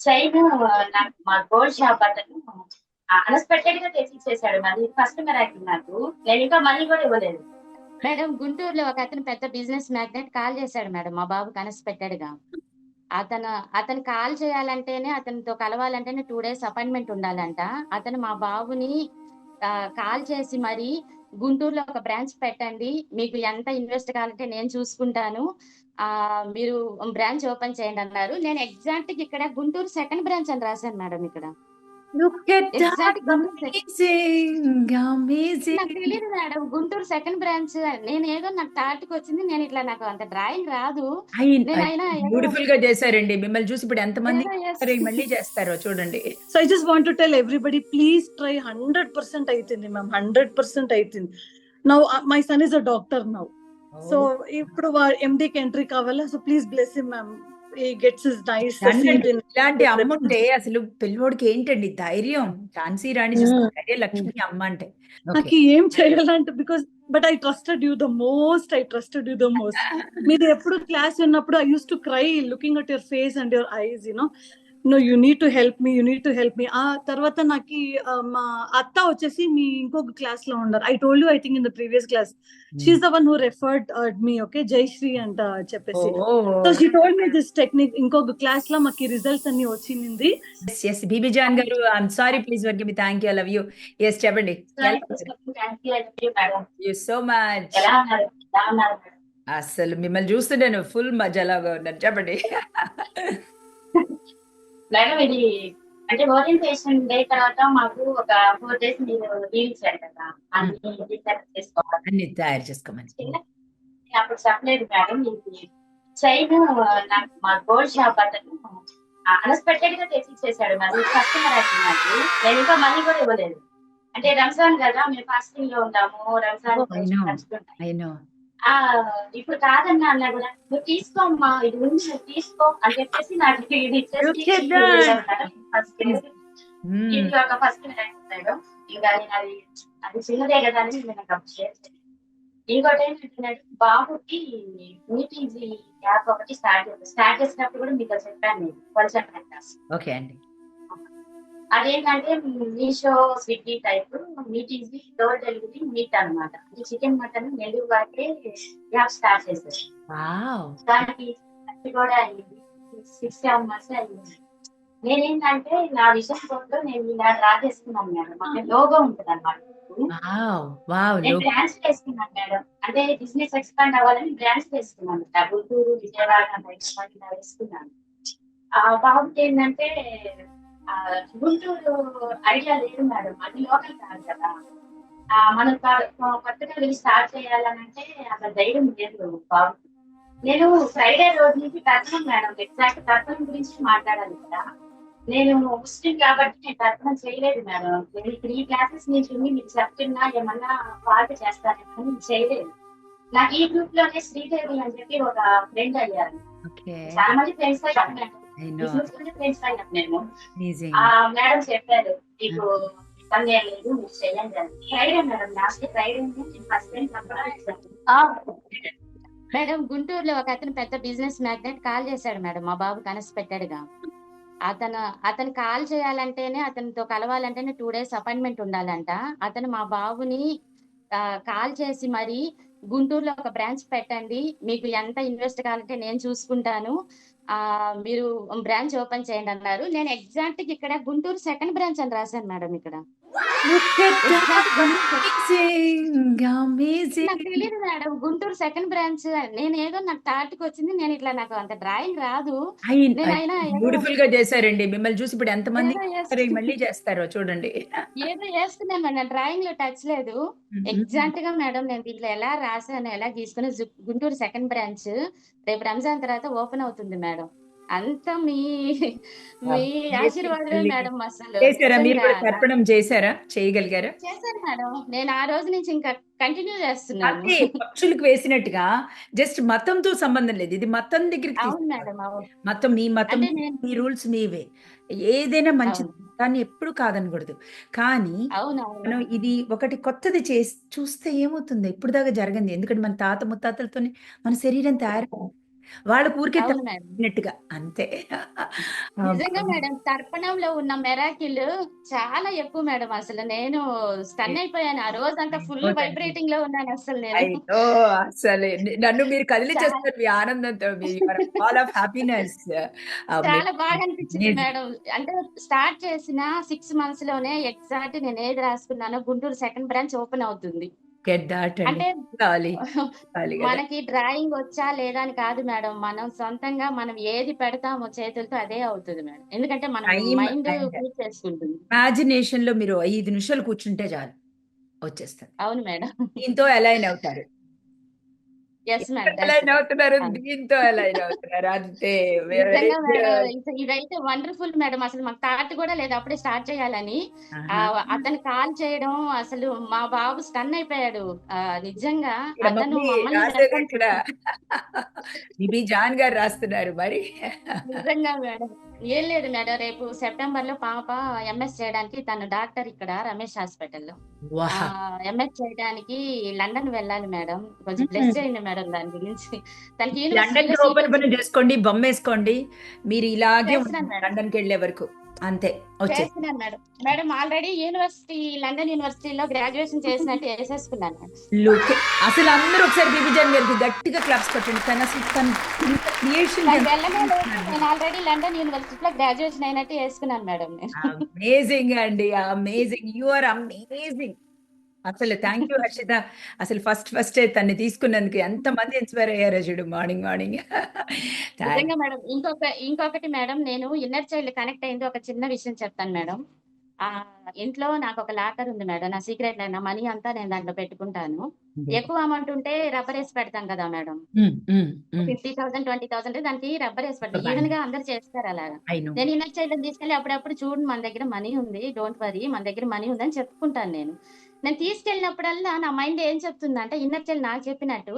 Chain నాకు మా gold shop అతను అన్ఎక్స్పెక్టెడ్గా తెచ్చి మరి ఫస్ట్ మెరాకిల్ నాకు. నేను ఇంకా మనీ కూడా ఇవ్వలేదు. మేడం గుంటూరులో ఒక అతను పెద్ద బిజినెస్ మ్యాగ్నెట్ కాల్ చేశాడు మేడం మా బాబుకి కనెక్స్పెక్టెడ్గా అతను అతను కాల్ చేయాలంటేనే అతనితో కలవాలంటేనే టూ డేస్ అపాయింట్మెంట్ ఉండాలంట. అతను మా బాబుని కాల్ చేసి మరి గుంటూరులో ఒక బ్రాంచ్ పెట్టండి. మీకు ఎంత ఇన్వెస్ట్ కావాలంటే నేను చూసుకుంటాను. ఆ మీరు బ్రాంచ్ ఓపెన్ చేయండి అన్నారు. నేను ఎగ్జాక్ట్ ఇక్కడ గుంటూరు సెకండ్ బ్రాంచ్ అని రాశాను మేడం ఇక్కడ. Look at that. Exact Guntur second- Amazing. Amazing. నాకు తెలియదు మేడం. గుంటూరు సెకండ్ బ్రాంచ్ నేను ఏదో నాకు టార్ట్కి వచ్చింది నేను ఇట్లా నాకు అంత డ్రాయింగ్ రాదు. బ్యూటిఫుల్గా చేశారండి. మిమ్మల్ని చూసి ఇప్పుడు చేసి- సరే, మళ్ళీ చేస్తారో చూడండి. So I just want to tell everybody please try hundred percent అవుతుంది మ్యామ్ హండ్రెడ్ పర్సెంట్ అవుతుంది now my son is a doctor now so ఇప్పుడు ఎండికి ఎంట్రీ కావాలా? So please bless him ma'am gets is nice hundred ఇలాంటి అమ్మ ఉంటే అసలు పిల్లోడికి ఏంటండి ధైర్యం? ఝాన్సీ రాణి చూసుకుంటే లక్ష్మి అమ్మ అంటే. నాకు ఏం చేయాలంటే because but I trusted you the most I trusted you the most మీరు ఎప్పుడు క్లాస్ ఉన్నప్పుడు I use to cry looking at your face and your eyes you know no you need to help me you need to help me ఆ తర్వాత నాకు మా అత్త వచ్చేసి మీ ఇంకొక క్లాస్లో ఉన్నారు. I told you I think in the previous class she is the one who referred me okay Jayashree అంట చెప్పేసి. So she told me this technique ఇంకొక క్లాస్లో మాకు రిజల్ట్స్ అన్ని వచ్చింది. Yes yes Bibijan garu I'm sorry please వర్గి me thank you love you yes చెప్పండి. You so much అసలు మిమ్మల్ని చూస్తుంటే ఫుల్ మజాలాగా ఉన్నాను. చెప్పండి. మేడం ఇది. అంటే ఓరియంటేషన్ డే తర్వాత మాకు ఒక ఫోర్ డేస్ మీరు లీవ్ ఇచ్చారు కదా అన్ని చేసుకోవాలి. అన్ని తయారు చేసుకోమని అప్పుడు చెప్పలేదు మేడం ఇది. చైన్ నాకు మా గోల్డ్ షాప్ అతను అన్ఎక్స్పెక్టెడ్గా తెచ్చి ఇచ్చేసాడు మరి కస్టమర్ అయితే నాకు. నేను ఇంకా మనీ కూడా ఇవ్వలేదు. అంటే రంజాన్ కదా మేము ఫాస్టింగ్లో ఉంటాము రంజాన్ ఆ ఇప్పుడు కాదన్నా అన్నా కూడా నువ్వు తీసుకో అమ్మా ఇది ఉంది నువ్వు తీసుకో అని చెప్పేసి నాకు ఇది ఇచ్చేసి. ఫస్ట్ ఇది ఒక ఫస్ట్ మేడం. ఇంకా నేను అది అది చిన్నదే కదా అని నేను నాకు అప్పుడు షేర్ చేశాను. ఇంకోటి ఏంటంటే బాబుకి మీటింగ్ యాప్ ఒకటి స్టార్ట్ స్టార్ట్ చేసినప్పుడు కూడా మీకు చెప్పాను నేను. కొంచెం ఓకే అండి. అదేంటంటే Meesho Swiggy type meat easy door delivery meat అన్నమాట. ఈ చికెన్ మటన్ నెల్లూరు వాటికే యాప్ స్టార్ట్ చేశారు. దానికి కూడా అయింది సిక్స్ సెవెన్ మంత్స్ అయింది నేనేంటంటే నా విషయం కోడ్లో నేను ఇలా డ్రా చేసుకున్నాను మేడం. అంటే లోగో ఉంటుంది అనమాట నేను బ్రాంచ్ వేసుకున్నాను మేడం. అంటే బిజినెస్ ఎక్స్పాండ్ అవ్వాలని బ్రాంచ్ వేసుకున్నాను. ఇట్లా గుంటూరు విజయవాడ హైదరాబాద్ ఇలా వేసుకున్నాను. ఆ బాబుకి ఏంటంటే గుంటూరు ఐడియా లేదు మేడం. అది లోకల్ కాదు కదా. ఆ, మనం కొత్తగా వెళ్ళి స్టార్ట్ చేయాలని అంటే అసలు ధైర్యం లేదు బాబు. నేను ఫ్రైడే రోజు నుంచి తర్పణం మేడం. ఎగ్జాక్ట్ తర్పణం గురించి మాట్లాడాలి కదా. నేను ముస్లిం కాబట్టి నేను తర్పణం చేయలేదు మేడం. నేను త్రీ క్లాసెస్ నుంచి మీకు చెప్తున్నా ఏమన్నా పాట చేస్తానేమో నేను చేయలేదు. నాకు ఈ గ్రూప్లోనే శ్రీదేవి అని చెప్పి ఒక ఫ్రెండ్ అయ్యారు. చాలా మంది ఫ్రెండ్స్ మేడం నేను ఆ చెప్పారు మీకు ఇబ్బంది లేదు మీరు చేయండి Friday madam last Friday first time madam గుంటూరులో ఒక అతను పెద్ద బిజినెస్ మ్యాగ్నెట్ కాల్ చేశాడు మేడం మా బాబు కనెక్స్పెక్టెడ్గా అతను అతను కాల్ చేయాలంటేనే అతనితో కలవాలంటేనే టూ డేస్ అపాయింట్మెంట్ ఉండాలంట. అతను మా బాబుని కాల్ చేసి మరి గుంటూరులో ఒక బ్రాంచ్ పెట్టండి మీకు ఎంత ఇన్వెస్ట్ కావాలంటే నేను చూసుకుంటాను. మీరు బ్రాంచ్ ఓపెన్ చేయండి అన్నారు. నేను ఎగ్జాక్ట్ ఇక్కడ గుంటూరు సెకండ్ బ్రాంచ్ అని రాశాను మేడం ఇక్కడ. నాకు తెలియదు మేడం. గుంటూరు సెకండ్ బ్రాంచ్ నేను ఏదో నాకు టార్ట్కి వచ్చింది. నేను ఇట్లా నాకు అంత డ్రాయింగ్ రాదు. బ్యూటిఫుల్గా చేశారండి. మిమ్మల్ని చూసి ఇప్పుడు ఎంతమంది మళ్ళీ చేస్తారో చూడండి. ఏదో చేస్తున్నాను మేడం. డ్రాయింగ్లో టచ్ లేదు. ఎగ్జాక్ట్గా మేడం నేను దీంట్లో ఎలా రాసాను ఎలా గీసుకుని గుంటూరు సెకండ్ బ్రాంచ్ రేపు రంజాన్ తర్వాత ఓపెన్ అవుతుంది మేడం. అంతా మీ మీ ఆశీర్వాదమే. మేడం అసలు. చేశారా? మీరు కూడా. తర్పణం చేశారా? చేయగలిగారా? చేశాను మేడం. నేను ఆ రోజు నుంచి ఇంకా కంటిన్యూ చేస్తున్నాను. పక్షులకు వేసినట్టుగా జస్ట్ మతంతో సంబంధం లేదు. ఇది మతం దగ్గరికి మతం మీ మతం మీ రూల్స్ మీవే. ఏదైనా మంచిది. దాన్ని ఎప్పుడు కాదనకూడదు. కానీ మనం ఇది ఒకటి కొత్తది చేసి చూస్తే ఏమవుతుంది? ఇప్పుడు దాకా జరగంది. ఎందుకంటే మన తాత ముత్తాతలతోనే మన శరీరం తయారు వాళ్ళ ఊరికే తప్పినట్టుగా అంతే. నిజంగా మేడం తర్పణంలో ఉన్న మెరాకిల్ చాలా ఎక్కువ మేడం అసలు. నేను స్టన్ అయిపోయాను. ఆ రోజంతా ఫుల్ అవునండి. వైబ్రేటింగ్లో ఉన్నాను అసలు నేను. అసలు నన్ను మీరు కదిలిచేస్తారు మీ ఆనందంతో మీ ఆల్ ఆఫ్ హ్యాపీనెస్ చాలా బాగా అనిపించింది. మేడం. అంటే స్టార్ట్ చేసిన సిక్స్ మంత్స్లోనే ఎగ్జాక్ట్ నేను ఏది రాసుకున్నానో గుంటూరు సెకండ్ బ్రాంచ్ ఓపెన్ అవుతుంది. గెట్ దాట్ అండి అంటే కావాలి కావాలి కదా. మనకి డ్రాయింగ్ వచ్చా లేదా అని కాదు మేడం. మనం సొంతంగా మనం ఏది పెడతామో చేతులతో అదే అవుతుంది మేడం. ఎందుకంటే మనం మైండ్ చేసుకుంటుంది. ఇమాజినేషన్లో మీరు ఐదు నిమిషాలు కూర్చుంటే చాలు వచ్చేస్తుంది. అవును మేడం. దీంతో అలైన్ అవుతారు. అలైన్ అవుతున్నారు. దీంతో అలైన్ అంతే. ఇదైతే వండర్ఫుల్ మేడం. అసలు మాకు థాట్ కూడా లేదు. అప్పుడే స్టార్ట్ చేయాలని. అతను కాల్ చేయడం అసలు మా బాబు స్టన్ అయిపోయాడు. నిజంగా అతను జాన్ గారు రాస్తున్నారు మరి. నిజంగా మేడం. ఏం లేదు మేడం రేపు సెప్టెంబర్లో పాప ఎంఎస్ చేయడానికి తను డాక్టర్ ఇక్కడ రమేష్ హాస్పిటల్లో. ఎంఎస్ చేయడానికి లండన్ వెళ్ళాలి మేడం. కొంచెం. బ్లెస్ చేయండి మేడం దాని గురించి. తనకి లండన్ చేసుకోండి బొమ్మ వేసుకోండి. మీరు ఇలాగే. లండన్కి వెళ్ళే వరకు. అంతే చేస్తున్నాను madam. Madam already university London యూనివర్సిటీలో గ్రాడ్యుయేషన్ చేసినట్టు వేసేసుకున్నాను. లుక్ అసలు అందరూ ఒకసారి బిబి జాన్ గారికి గట్టిగా క్లాప్స్ కొట్టండి. తను అసలు తను క్రియేషన్. నేను ఆల్రెడీ లండన్ యూనివర్సిటీలో గ్రాడ్యుయేషన్ అయినట్టు వేసుకున్నాను మేడం. అమేజింగ్ అండి అమేజింగ్ యు ఆర్ అమేజింగ్ అసలు థ్యాంక్ యూ హర్షిత. అసలు ఫస్ట్ ఫస్ట్ తన్ని తీసుకున్నందుకు ఎంత మంది ఇన్స్పైర్ అయ్యారో చూడు మార్నింగ్ మార్నింగ్ నిజంగా మేడం ఇంకొక ఇంకొకటి మేడం నేను ఇన్నర్ చైల్డ్ కనెక్ట్ అయింది ఒక చిన్న విషయం చెప్తాను మేడం. ఆ ఇంట్లో నాకు ఒక లాకర్ ఉంది మేడం నా సీక్రెట్ నా మనీ అంతా నేను దాంట్లో పెట్టుకుంటాను. ఎక్కువ అమౌంట్ ఉంటే రబ్బర్ వేసి పెడతాం కదా madam. Fifty thousand twenty thousand దానికి రబ్బర్ వేసి పెడతాం. ఈవెన్గా అందరు చేస్తారు అలాగా నేను ఇన్నర్ చైల్డ్ తీసుకెళ్ళి అప్పుడప్పుడు చూడు మన దగ్గర మనీ ఉంది డోంట్ వరీ మన దగ్గర మనీ ఉంది అని చెప్పుకుంటాను నేను. నేను తీసుకెళ్ళినప్పుడల్లా నా మైండ్ ఏం చెప్తుందంటే ఇన్నర్ చైల్డ్ నాకు చెప్పినట్టు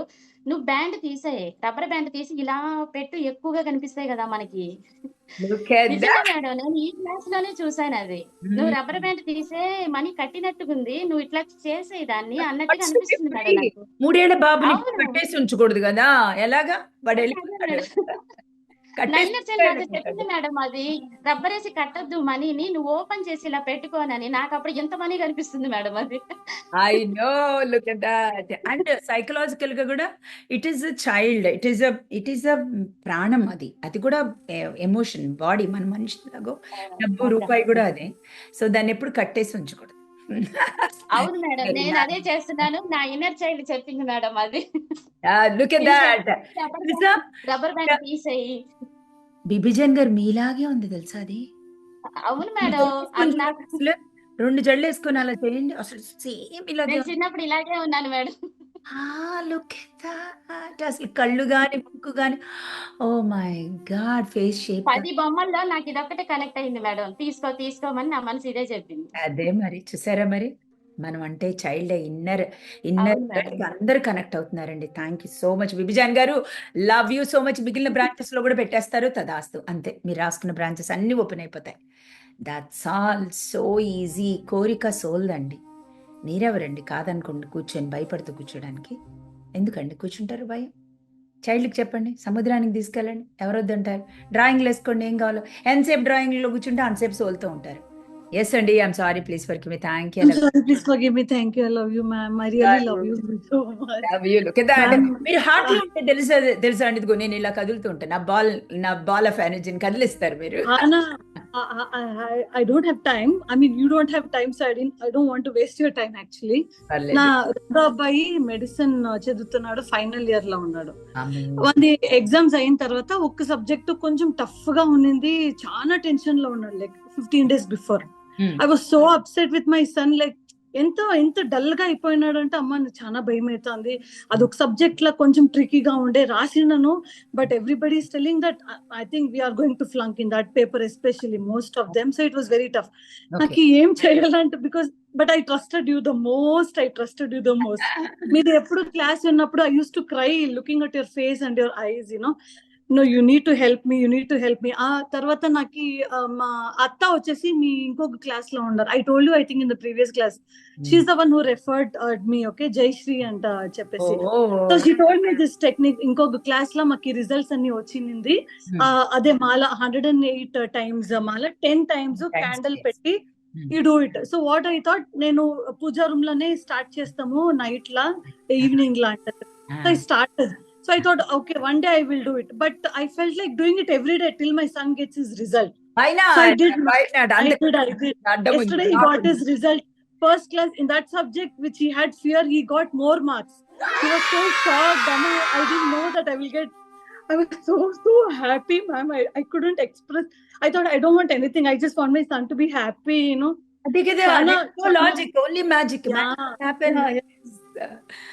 నువ్వు బ్యాండ్ తీసేయి రబ్బర్ బ్యాండ్ తీసి ఇలా పెట్టు ఎక్కువగా కనిపిస్తాయి కదా మనకి. మేడం నేను ఈ క్లాస్లోనే చూసాను అది. నువ్వు. రబ్బర్ బ్యాండ్ తీసే మనీ కట్టినట్టుగుంది నువ్వు ఇట్లా చేసే దాన్ని అన్నట్టుగా అనిపిస్తుంది మేడం మూడేళ్ళ బాబుని అవును. కట్టేసి ఉంచకూడదు కదా ఎలాగా? వాడు చెప్పింది మేడం. అది. రబ్బర్ వేసి కట్టద్దు మనీని. నువ్వు ఓపెన్ చేసి ఇలా పెట్టుకోనని నాకు అప్పుడు ఎంత మనీ కనిపిస్తుంది మేడం అది. I know look that and సైకలాజికల్గా కూడా it is a child it is a it is a ప్రాణం అది. అది కూడా ఎమోషన్ బాడీ మన మనిషి లాగో డబ్బు రూపాయి కూడా అదే. సో దాన్ని ఎప్పుడు కట్టేసి ఉంచకూడదు. అవును మేడం నేను అదే చేస్తున్నాను. నా ఇన్నర్ చైల్డ్ చెప్పింది మేడం అది. Look at that rubber band తీసేయి బిబిజన్ గారు మీలాగే ఉంది తెలుసా అది? అవును మేడం రెండు జళ్ళు వేసుకొని అలా చేయండి. అసలు సేమ్ నేను చిన్నప్పుడు ఇలాగే ఉన్నాను మేడం. లుక్ అసలు కళ్ళు గాని ముక్కు గాని. Oh my God face shape పది బొమ్మల్లో నాకు ఇదొక్కటే కనెక్ట్ అయింది మేడం. తీసుకో తీసుకోమని నా మనసు ఇదే చెప్పింది. అదే మరి చూసారా మరి? మనం అంటే చైల్డ్ ఇన్నర్ ఇన్నర్. అందరు connect అవుతున్నారండి. Thank you so much Vibhijan garu love you so much మిగిలిన బ్రాంచెస్లో కూడా పెట్టేస్తారు. తదాస్తు. అంతే మీరు రాసుకున్న బ్రాంచెస్ అన్ని ఓపెన్ అయిపోతాయి. దట్స్ ఆల్ సో ఈజీ కోరిక సోల్దండి మీరెవరండి? కాదనుకోండి కూర్చొని భయపడుతూ కూర్చోడానికి. ఎందుకండి కూర్చుంటారు భయం? చైల్డ్కి చెప్పండి సముద్రానికి తీసుకెళ్ళండి. ఎవరొద్దంటారు? డ్రాయింగ్లు వేసుకోండి ఏం కావాలో. ఎంతసేపు డ్రాయింగ్లో కూర్చుంటే అంతసేపు సోలుతూ ఉంటారు. ఎస్ అండి I'm sorry please for me thank you I'm sorry, please forgive me. Thank you. I love you, ma'am. I really love you so much. Love you look Ma'am. మీరు హార్ట్లో ఉంటే తెలుసా తెలుసా అండి నేను ఇలా కదులుతూ ఉంటాను నా బాల్ నా బాల్ ఆఫ్ ఎనర్జీని కదిలిస్తారు మీరు have time. I mean, you don't have time, so I didn't. I don't want to waste your time actually. పర్లేదు. నా రెండో అబ్బాయి మెడిసిన్ చదువుతున్నాడు ఫైనల్ ఇయర్లో ఉన్నాడు. వాడి ఎగ్జామ్స్ అయిన తర్వాత ఒక్క సబ్జెక్ట్ కొంచెం టఫ్గా ఉన్నింది చాలా టెన్షన్లో ఉన్నాడు like fifteen days before. I was so upset with my son like ఎంత ఎంత డల్గా అయిపోయినాడు అంటే అమ్మ చాలా భయం అవుతుంది అదొక సబ్జెక్ట్ లా కొంచెం ట్రికీగా ఉండే రాసినాను but everybody is telling that I think we're going to flunk in that paper especially most of them. So it was very tough. నాకు. ఏం చేయాలంటే because but I trusted you the most I trusted you the most. మీరు ఎప్పుడు class ఉన్నప్పుడు I use to cry looking at your face and your eyes you know no you need to help me you need to help me ఆ తర్వాత నాకు మా అత్త వచ్చేసి మీ ఇంకొక క్లాస్లో ఉన్నారు. I told you I think in the previous class she is the one who referred me okay Jayashree అంట చెప్పేసి. So she told me this technique ఇంకొక క్లాస్లో మాకు రిజల్ట్స్ అన్ని వచ్చింది Hmm. అదే మాల హండ్రెడ్ అండ్ ఎయిట్ టైమ్స్ మాల టెన్ టైమ్స్ క్యాండిల్. పెట్టి Hmm. You do it so what I thought నేను పూజా రూమ్లోనే స్టార్ట్ చేస్తాము నైట్ లా ఈవినింగ్ లా అంటారు so I start So I thought, okay, one day I will do it. But I felt like doing it every day till my son gets his result. Why not? So I did. Why not? I did. I did. Yesterday he got his result. First class in that subject, which he had fear, he got more marks. He was so shocked. And I, I didn't know that I will get. I was so, so happy, ma'am. I, I couldn't express. I thought, I don't want anything. I just want my son to be happy, you know. Because there are no logic, only magic. Yeah. Happen. Yeah, yeah.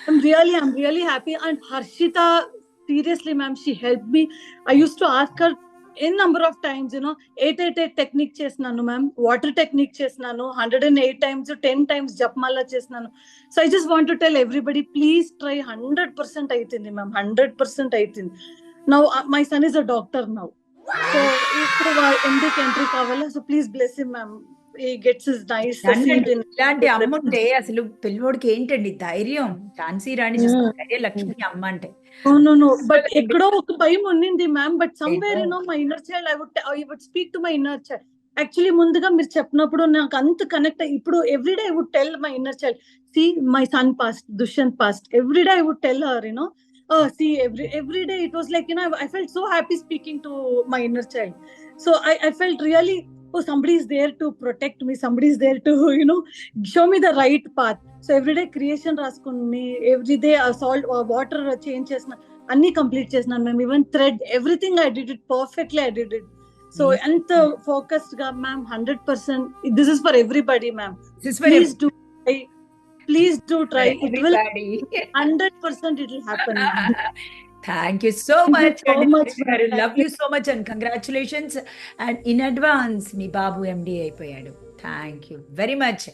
I'm really, I'm really happy. And Harshita, seriously, ma'am, she helped me. I used to ask her in number of times, you know, eight eight eight technique చేసినాను ma'am water technique చేసినాను hundred and eight times ten times జప్మాలా చేసినాను. So I just want to tell everybody please try hundred percent అవుతుంది ma'am hundred percent అవుతుంది now my son is a doctor now so ఇప్పుడు ఎండికి entry కావాలా so please bless ma'am gets is nice రండి. ఇలాంటి అమ్మ ఉంటే అసలు పిల్లోడికి ఏంటండి ధైర్యం? ఝాన్సీ రాణి అదే లక్ష్మి అమ్మ అంటే. బట్ ఎక్కడో ఒక భయం ఉండింది ma'am but somewhere you know my inner child I would I would speak to my inner child actually ముందుగా మీరు చెప్పినప్పుడు నాకు అంత కనెక్ట్ ఇప్పుడు everyday I would tell my inner child see my son past Dushyant past everyday I would tell her you know see every every day it was like you know I felt so happy speaking to my inner child so I I felt really oh somebody is there to protect me. Somebody is there to you know show me the right path. So everyday creation రాసుకుని everyday salt water change చేసిన అన్ని complete చేసినాను మేము even thread everything I did it perfectly I did it so Hmm. ఎంత ఫోకస్డ్గా ma'am hundred percent this is for everybody ma'am This is for please do try please do try it will everybody. Hundred percent it will happen thank you so Thank you much. Love you so much and congratulations and in advance మీ బాబు MD అయిపోయాడు. Thank you very much